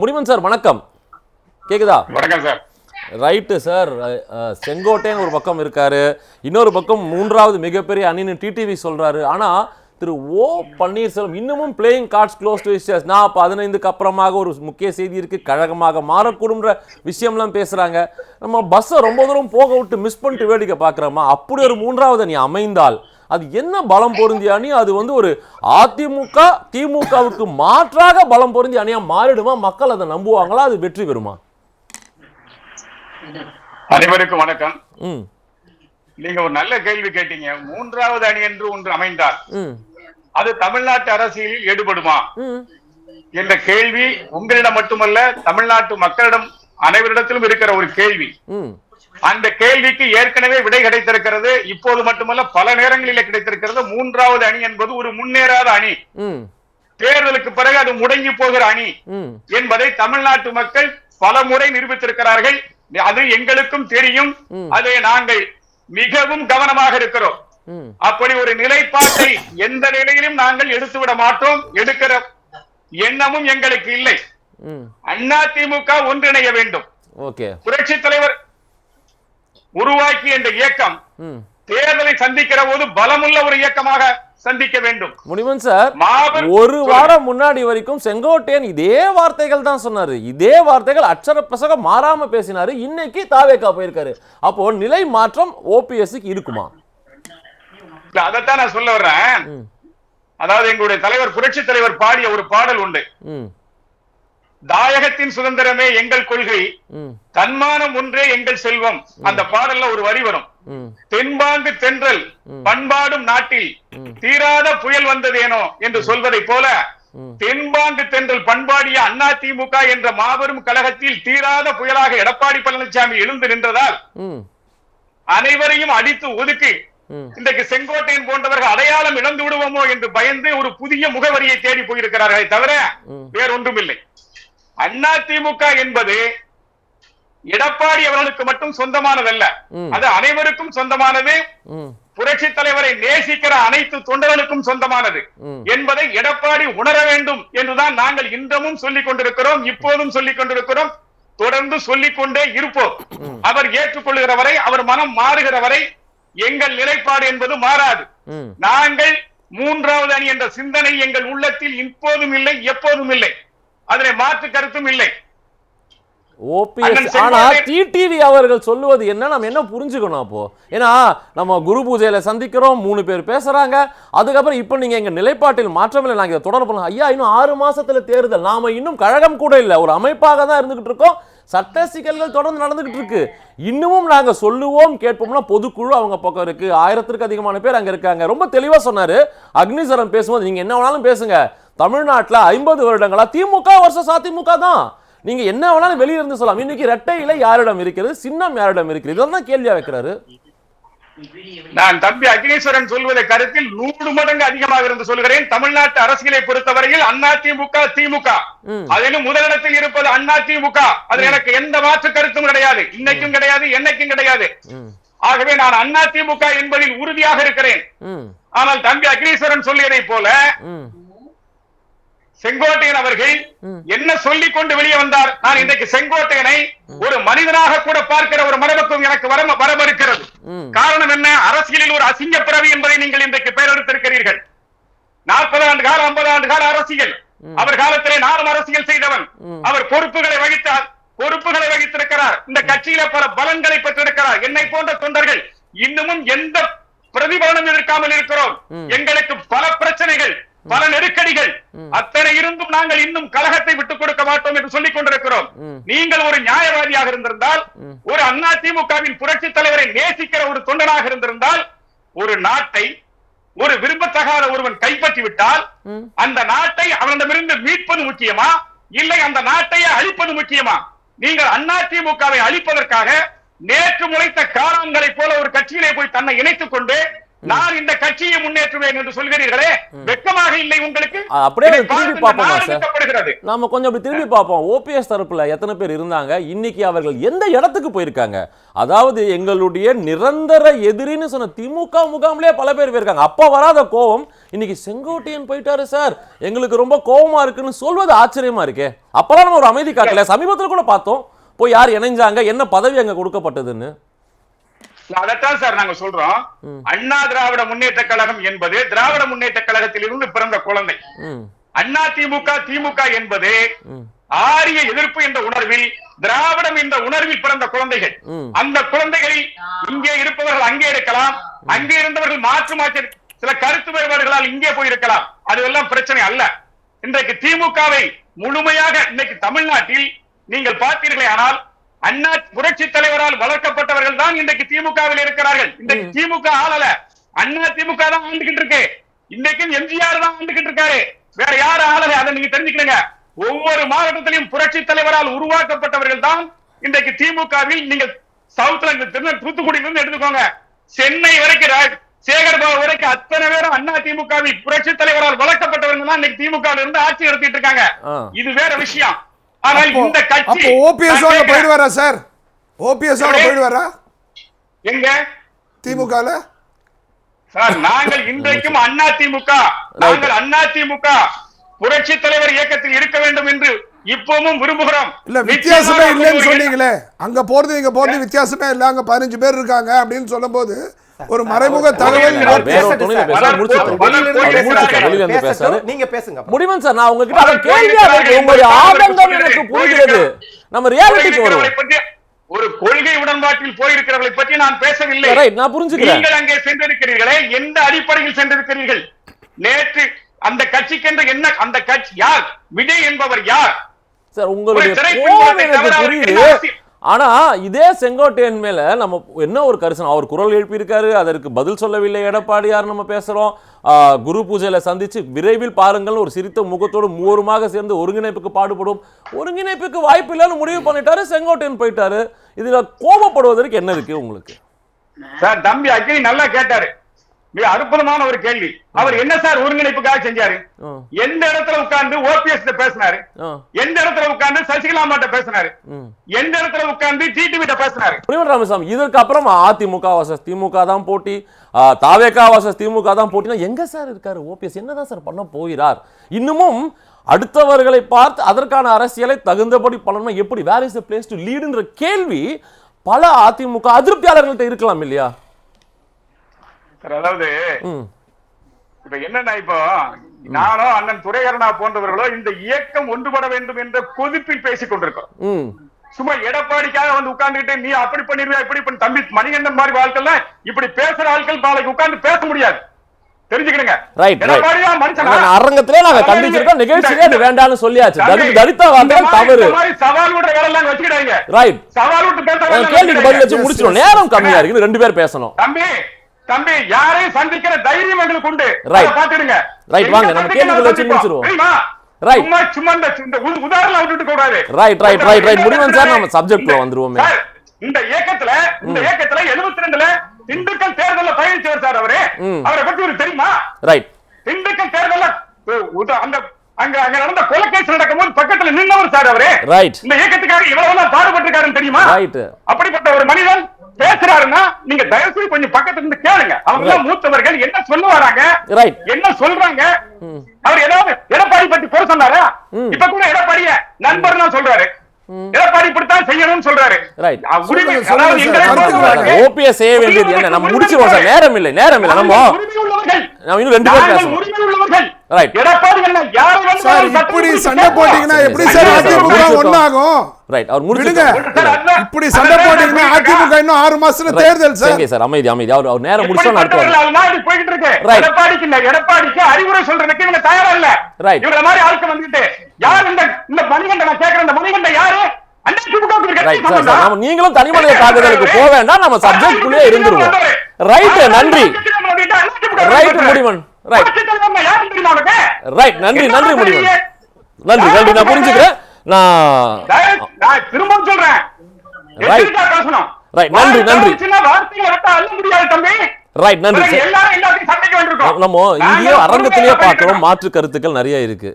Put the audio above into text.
முனிமன் sir வணக்கம். கேக்குதா? வணக்கம் சார். Right sir. செங்கோட்டையன் ஒரு பக்கம் இருக்காரு. இன்னொரு பக்கம் மூன்றாவது மிகப்பெரிய அணின்னு டிடிவி சொல்றாரு. ஆனா திரு ஓ பன்னீர்செல்வம் இன்னமும் பிளேயிங் கார்ட்ஸ் க்ளோஸ் டு விஷயஸ் நான் பதினைந்துக்கு அப்புறமாக ஒரு முக்கிய செய்தி இருக்கு. கழகமாக மாறக்கூடும்ன்ற விஷயம்லாம் பேசுறாங்க. நம்ம பஸ்ஸை ரொம்ப தூரம் போக விட்டு மிஸ் பண்ணிட்டு வேடிக்கை பார்க்குறோமா அப்படி ஒரு மூன்றாவது அணி அமைந்தால் அது என்ன பலம் பொருந்திய அணி? அது வந்து ஒரு அதிமுக திமுகவுக்கு மாற்றாக பலம் பொருந்திய அணியா மாறிடுமா? மக்கள் அதை நம்புவாங்களா? அது வெற்றி பெறுமா? அனைவருக்கும் வணக்கம். நீங்க ஒரு நல்ல கேள்வி கேட்டீங்க. மூன்றாவது அணி என்று ஒன்று அமைந்தால் ம். அது தமிழ்நாட்டு அரசியலில் ஈடுபடுமா? என்ற கேள்வி உங்களிடம் மட்டுமல்ல தமிழ்நாட்டு மக்களிடம் அனைவரிடத்திலும் இருக்கிற ஒரு கேள்வி. அந்த கேள்விக்கு ஏற்கனவே விடை கிடைத்திருக்கிறது. இப்போது மட்டுமல்ல பல நேரங்களிலே கிடைத்திருக்கிறது. மூன்றாவது அணி என்பது ஒரு முன்னேறாத அணி. தேர்தலுக்கு பிறகு அது முடங்கி போகிற அணி. என்பதை தமிழ்நாட்டு மக்கள் பல முறை நிரூபித்திருக்கிறார்கள். அது எங்களுக்கும் தெரியும். அதை நாங்கள் மிகவும் கவனமாக இருக்கிறோம். அப்படி ஒரு நிலைப்பாட்டை எந்த நிலையிலும் நாங்கள் எடுத்துவிட மாட்டோம். எடுக்கிற எண்ணமும் எங்களுக்கு இல்லை. ம். அண்ணா திமுக ஒன்றிணைய வேண்டும். புரட்சி தலைவர் உருவாக்கிய இந்த இயக்கம் தேர்தலை சந்திக்கிற போது பலமுள்ள ஒரு இயக்கமாக சந்திக்க வேண்டும். முனிவன் சார் ஒரு வாரம் முன்னாடி வரைக்கும் செங்கோட்டையன் இதே வார்த்தைகள் தான் சொன்னாரு. இதே வார்த்தைகள் அச்சர பிரசக மாறாம பேசினாரு. இன்னைக்கு தாவேக்கா போயிருக்காரு. அப்போ நிலை மாற்றம் ஓபிஎஸ்க்கு இருக்குமா? அதைத்தான் நான் சொல்ல வர்றேன். அதாவது எங்களுடைய தலைவர் புரட்சி தலைவர் பாடிய ஒரு பாடல் உண்டு. தாயகத்தின் சுதந்திரமே எங்கள் கொள்கை. தன்மானம் ஒன்றே எங்கள் செல்வம். அந்த பாடல்ல ஒரு வரி வரும். தென்பாங்கு தென்றல் பண்பாடும் நாட்டில் தீராத புயல் வந்ததேனோ என்று சொல்வதை போல. தென்பாங்கு தென்றல் பண்பாடிய அண்ணா திமுக என்ற மாபெரும் கழகத்தில் தீராத புயலாக எடப்பாடி பழனிசாமி எழுந்து நின்றதால் அனைவரையும் அடித்து ஒதுக்கி இன்றைக்கு செங்கோட்டையன் போன்றவர்கள் அடையாளம் இழந்து விடுவோமோ என்று பயந்து ஒரு புதிய முகவரியை தேடி போயிருக்கிறார்களே தவிர ம். வேறொன்றுமில்லை. அண்ணா திமுக என்பது எடப்பாடி அவர்களுக்கு மட்டும் சொந்தமானதல்ல. அது அனைவருக்கும் சொந்தமானது. புரட்சி தலைவரை நேசிக்கிற அனைத்து தொண்டர்களுக்கும் சொந்தமானது. என்பதை எடப்பாடி உணர வேண்டும் என்றுதான் நாங்கள் இன்றமும் சொல்லிக் கொண்டிருக்கிறோம் இப்போதும் சொல்லிக் கொண்டிருக்கிறோம். தொடர்ந்து சொல்லிக் கொண்டே இருப்போம். அவர் ஏற்றுக்கொள்கிற வரை அவர் மனம் மாறுகிற வரை எங்கள் நிலைப்பாடு என்பது மாறாது. நாங்கள் மூன்றாவது அணி என்ற சிந்தனை எங்கள் உள்ளத்தில் இப்போதும் இல்லை எப்போதும் இல்லை. அதிலே மாற்று கருத்தும் இல்லை. ஓபிஎஸ் ஆனா டிடிவி அவர்கள் சொல்லுவது என்ன? நம்ம என்ன புரிஞ்சுக்கணும் அப்போ? ஏன்னா நம்ம குரு பூஜையில சந்திக்கிறோம் மூணு பேர் பேசுறாங்க. அதுக்கப்புறம் இப்போ நீங்க எங்க நிலைப்பாட்டில் மாற்றமில்லை நாங்க இதை தொடர பண்ணலாம். ஐயா இன்னும் ஆறு மாசத்துல தேர்தல். நாம இன்னும் கழகம் கூட இல்லை. ஒரு அமைப்பாக தான் இருந்துகிட்டு இருக்கோம். சட்ட சிக்கல்கள் தொடர்ந்து நடந்துகிட்டு இருக்கு. இன்னமும் நாங்க சொல்லுவோம் கேட்போம்னா பொதுக்குழு அவங்க பக்கம் இருக்கு. ஆயிரத்திற்கு அதிகமான பேர் அங்க இருக்காங்க. ரொம்ப தெளிவா சொன்னாரு. அக்னிசரன் பேசும்போது நீங்க என்ன வேணாலும் பேசுங்க. தமிழ்நாட்டுல ஐம்பது வருடங்களா? திமுக வருஷம் அதிமுக தான். நீங்க என்ன வேணாலும் வெளிய இருந்து சொல்லலாம். இன்னைக்கு ரெட்டை இலை யாரிடம் இருக்கிறது? சின்னம் யாரிடம் இருக்கிறது? இதெல்லாம் கேள்வியா வைக்கிறாரு. நான் தம்பி அக்னீஸ்வரன் சொல்வதை கருத்தில் நூறு மடங்கு அதிகமாக இருந்து சொல்கிறேன். தமிழ்நாட்டு அரசியலை பொறுத்தவரையில் அண்ணா திமுக. திமுக. அதிலும் முதலிடத்தில் இருப்பது அண்ணா திமுக அது எனக்கு எந்த மாற்று கருத்தும் கிடையாது. இன்னைக்கும் கிடையாது என்னைக்கும் கிடையாது. ஆகவே நான் அண்ணா திமுக என்பதில் உறுதியாக இருக்கிறேன். ஆனால் தம்பி அக்னீஸ்வரன் சொல்லியதைப் போல செங்கோட்டையன் அவர்கள். என்ன சொல்லிக் கொண்டு வெளியே வந்தார்? நான் இன்றைக்கு செங்கோட்டையனை ஒரு மனிதனாக கூட பார்க்கிற ஒரு மனப்பக்குவம் எனக்கு வர வரவிருக்கிறது ம். காரணம் என்ன? அரசியலில் ஒரு அசிங்க பிறவி என்பதை நீங்கள் இன்றைக்கு பெயரெடுத்திருக்கிறீர்கள். நாற்பது ஆண்டு கால ஐம்பது ஆண்டு கால அரசியல். அவர் காலத்திலே நானும் அரசியல் செய்தவன். அவர் பொறுப்புகளை வகித்தார். பொறுப்புகளை வகித்திருக்கிறார். இந்த கட்சியில பல பலன்களை பெற்றிருக்கிறார். என்னை போன்ற தொண்டர்கள் இன்னமும் எந்த பிரதிபலனும் இருக்காமல் இருக்கிறோம். எங்களுக்கு பல பிரச்சனைகள். பல நெருக்கடிகள் அத்தனை இருந்தும் நாங்கள் இன்னும் கழகத்தை விட்டுக் கொடுக்க மாட்டோம் என்று சொல்லிக் கொண்டிருக்கிறோம். நீங்கள் ஒரு நியாயவாதியாக இருந்திருந்தால். ஒரு அண்ணா திமுகவின் புரட்சி தலைவரை நேசிக்கிற ஒரு தொண்டனாக இருந்திருந்தால் ஒரு நாட்டை ஒரு விரும்பத்தகாத ஒருவன் கைப்பற்றி விட்டால். அந்த நாட்டை அவனிடமிருந்து மீட்பது முக்கியமா இல்லை அந்த நாட்டையே அழிப்பது முக்கியமா நீங்கள் அண்ணா திமுகவை அழிப்பதற்காக நேற்று முளைத்த காரான்களைப் போல ஒரு கட்சியிலே போய் தன்னை இணைத்துக் கொண்டு நான் இந்த கட்சியை முன்னேற்றுவேன் என்று சொல்கிறீர்களே வெட்கமாக இல்லை உங்களுக்கு? அப்படியே திரும்பி பார்ப்போமா. நாம கொஞ்சம் அப்படி திரும்பி பார்ப்போம். ஓபிஎஸ் தரப்புல எத்தனை பேர் இருந்தாங்க? இன்னைக்கு அவர்கள் எந்த இடத்துக்கு போயிருக்காங்க? அதாவது எங்களுடைய நிரந்தர எதிரின்னு சொன்ன திமுக முகாம்லயே பல பேர் போயிருக்காங்க. அப்ப வராத கோவம் இன்னைக்கு செங்கோட்டையன் போயிட்டாரு சார். எங்களுக்கு ரொம்ப கோவமா இருக்குன்னு சொல்வது ஆச்சரியமா இருக்கே. அப்பெல்லாம் நம்ம ஒரு அமைதி காட்டல. சமீபத்துல கூட பார்த்தோம். போய் யார் இணைஞ்சாங்க? என்ன பதவி அங்க கொடுக்கப்பட்டதுன்னு. அதைத்தான் சார் நாங்க சொல்றோம். அண்ணா திராவிட முன்னேற்ற கழகம் என்பது திராவிட முன்னேற்ற கழகத்தில் இருந்து பிறந்த குழந்தை. அண்ணா திமுக திமுக என்பது ஆரிய எதிர்ப்பு என்ற உணர்வில் திராவிடம் என்ற உணர்வில் பிறந்த குழந்தைகள். அந்த குழந்தைகளில் இங்கே இருப்பவர்கள் அங்கே இருக்கலாம். அங்கே இருந்தவர்கள் மாற்று மாற்று சில கருத்து வேறுபாடுகளால் இங்கே போயிருக்கலாம். அதுவெல்லாம் பிரச்சனை அல்ல. இன்றைக்கு திமுகவை முழுமையாக இன்னைக்கு தமிழ்நாட்டில் நீங்கள் பார்த்தீர்களே ஆனால் அண்ணா புரட்சி தலைவரால் வளர்க்கப்பட்டவர்கள் தான் இன்றைக்கு திமுகவில் இருக்கிறார்கள். இன்றைக்கு திமுக ஆளல. அண்ணா திமுக தான் ஆண்டுகிட்டு இருக்கு. இன்னைக்கும் எம்ஜிஆர் தான் ஆண்டுகிட்டு இருக்காரு. வேற யாரும் ஆளல? அதை நீங்க தெரிஞ்சுக்கணுங்க. ஒவ்வொரு மாவட்டத்திலும் புரட்சி தலைவரால் உருவாக்கப்பட்டவர்கள் தான் இன்றைக்கு திமுகவில் நீங்கள் சவுத்ல தூத்துக்குடியில இருந்து எடுத்துக்கோங்க. சென்னை வரைக்கும் சேகர் பாபு வரைக்கும் அத்தனை பேரும் அண்ணா திமுகவில் புரட்சி தலைவரால் வளர்க்கப்பட்டவங்க தான் இன்னைக்கு திமுக இருந்து ஆட்சி நடத்திட்டு இருக்காங்க. இது வேற விஷயம். ஆனால் இந்த கட்சி அப்போ ஓபிஎஸ் ஓட. போயிடுவாரா சார்? ஓபிஎஸ் ஓட? போயிடுவாரா? எங்க? திமுகல? சார் நாங்கள் இன்றைக்கும் அண்ணா திமுக. நாங்கள் அண்ணா திமுக. புரட்சி தலைவர் இயக்கத்தில் இருக்க வேண்டும் என்று இப்பவும் விரும்புகிறோம். இல்ல வித்தியாசமே இல்லைன்னு சொன்னீங்களே. அங்க போறது இங்க போறது வித்தியாசமே இல்ல. அங்க பதினஞ்சு பேர் இருக்காங்க அப்படின்னு சொல்லும்போது ஒரு மறைமுக தகவல் நீங்க பேசுங்க. முடிவன் சார்? நான் உங்ககிட்ட அதை கேள்வியா உங்களுடைய ஆதங்கம் எனக்கு புரிகிறது. நம்ம ரியாலிட்டிக்கு வருவோம். ஒரு கொள்கை உடன்பாட்டில் போயிருக்கிறவர்களை பற்றி நான் பேசவில்லை. நான் புரிஞ்சுக்கிறேன். நீங்கள் அங்கே சென்றிருக்கிறீர்களே எந்த அடிப்படையில் சென்றிருக்கிறீர்கள்? நேற்று அந்த கட்சிக்கென்று என்ன அந்த கட்சி யார்? விஜய் என்பவர் யார்? சார் உங்களுடைய கோபம் எனக்கு புரியுது. ஆனால் ஆனா இதே செங்கோட்டையன் மேல நம்ம என்ன ஒரு கரிசனம்? அவர் குரல் எழுப்பியிருக்காரு அதற்கு பதில் சொல்லவில்லை. எடப்பாடியார் நம்ம பேசுறோம். குரு பூஜையில சந்திச்சு விரைவில் பாருங்கள். ஒரு சிரித்த முகத்தோடு மூவருமாக சேர்ந்து ஒருங்கிணைப்புக்கு பாடுபடும். ஒருங்கிணைப்புக்கு வாய்ப்பு இல்லைன்னு முடிவு பண்ணிட்டாரு. செங்கோட்டையன் போயிட்டாரு. இதுல கோபப்படுவதற்கு என்ன இருக்கு உங்களுக்கு? சார் தம்பி அக்னி நல்லா கேட்டாரு. மிக அற்புதமான ஒரு கேள்வி. அவர் என்ன சார் ஒருங்கிணைப்புக்காக செஞ்சாரு? எந்த இடத்துல உட்கார்ந்து ஓபிஎஸ் பேசினாரு? எந்த இடத்துல உட்கார்ந்து சசிகலா மாட்ட பேசினாரு. எந்த இடத்துல உட்கார்ந்து டிடிவி பேசினாரு? புரியுது ராமசாமி. இதற்கு அப்புறமா அதிமுக வர்சஸ் திமுக தான் போட்டி தாவேகா வர்சஸ் திமுக தான் போட்டினா எங்க சார் இருக்காரு? ஓபிஎஸ் என்னதான் சார் பண்ண போகிறார்? இன்னமும் அடுத்தவர்களை பார்த்து அதற்கான அரசியலை தகுந்தபடி பண்ணணும் எப்படி? Where is the place to லீடுன்ற கேள்வி பல அதிமுக அதிருப்தியாளர்கள்ட்ட இருக்கலாம் இல்லையா? சார் அதாவது இப்ப என்னன்னா இப்போ நானோ அண்ணன் துரைகரனா போன்றவர்களோ இந்த இயக்கம் ஒன்றுபட வேண்டும் என்ற கொதிப்பில் பேசிக் கொண்டிருக்கோம் சும்மா எடப்பாடிக்காக வந்து உட்கார்ந்துட்டு நீ அப்படி பண்ணிருவியா இப்படி பண்ணி. தம்பி மணிகண்டன் மாதிரி ஆட்கள் இப்படி பேசுற ஆட்கள் நாளைக்கு உட்கார்ந்து பேச முடியாது. தெரிஞ்சுக்கிடுங்க. எடப்பாடியா மனுஷனா? அரங்கத்திலே நாங்க கண்டிச்சிருக்கோம். நிகழ்ச்சியிலே அது வேண்டாம்னு சொல்லியாச்சு. தலித் தலித்தா வார்த்தை தவறு. இந்த மாதிரி சவால் விடுற வேலை எல்லாம் வச்சுக்கிடாதீங்க. ரைட் சவால் விட்டு பேசுற வேலை எல்லாம் கேள்விக்கு பதில் வச்சு. முடிச்சிடும் நேரம் கம்மியா இருக்கு. ரெண்டு பேர் பேசணும். தம்பி தம்பி யாரையும் சந்திக்கிற தைரியம் எங்களுக்கு உண்டு. பாத்துடுங்க எங்க வாங்க, நம்ம கேள்விகளை வச்சு. முடிச்சிருவோம். Right. சும்மா சும்மா இந்த உதாரணம் விட்டுட்டு கூடாது Right, right, right, right. முடிவன் சார், நம்ம இந்த- வந்துருவோமே. இந்த இயக்கத்துல இந்த இயக்கத்துல 72 திண்டுக்கல் தேர்தல்ல பயணிச்சவர் சார் அவரு. அவரை பத்தி ஒரு தெரியுமா? ரைட் திண்டுக்கல் தேர்தல்ல அந்த அங்க அங்க நடந்த கொலைக்கேஸ் நடக்கும்போது பக்கத்துல நின்னவர் சார் அவரு. ரைட் இந்த இயக்கத்துக்காக இவ்வளவு பாடுபட்டிருக்காருன்னு தெரியுமா? ரைட் அப்படிப்பட்ட ஒரு மனிதன் பேசுறாருன்னா நீங்க தயவு செய்து கொஞ்சம் பக்கத்துல இருந்து கேளுங்க. அவங்க எல்லாம் மூத்தவர்கள். என்ன சொல்ல வராங்க என்ன சொல்றாங்க? அவர் ஏதாவது எடப்பாடி பத்தி போக சொன்னாரா? இப்ப கூட எடப்பாடிய நண்பர் தான் சொல்றாரு. நேரம் இல்லை நேரம் இல்லை. நம்ம இன்னும் ரெண்டு பேர் பேசணும் Right. எடப்பாடி சார் இப்படி சண்டை. போட்டீங்கன்னா எப்படி சார். அதிமுக. ஒண்ணாகும்? ரைட் அவர் அதான் இப்படி சண்டை போட்டீங்கன்னா அதிமுக இன்னும் ஆறு மாசத்துல தேர்தல் சார். சரிங்க சார். அமைதி அமைதி. அவர் அவர் நேரம் அதெல்லாம் இப்படி போய்கிட்டு இருக்கு. Right. எடப்பாடிக்கு இல்ல, எடப்பாடிக்கு அறிவுரை சொல்றதுக்கு இவங்க தயாரா இல்ல. Right. இவங்கள மாதிரி ஆட்கள் வந்துட்டு, யார் இந்த இந்த மணிகண்டன் நான் கேட்கிறேன், இந்த மணிகண்டன் யாரு? ரைட் நீங்களும் தனிமனித தாக்குதலுக்கு போக வேண்டாம். நம்ம சப்ஜெக்ட் குள்ளே இருந்துருவோம். ரைட் நன்றி. Right, முடிவன். Right. ரைட் நன்றி நன்றி முடிவன் நன்றி நன்றி நான் புரிஞ்சுக்கிறேன். நான் திரும்ப சொல்றேன். Right, நன்றி, நன்றி. ரைட் நன்றி நம்ம இங்கேயோ அரங்கத்திலேயே பார்க்கிறோம். மாற்று கருத்துக்கள் நிறைய இருக்கு.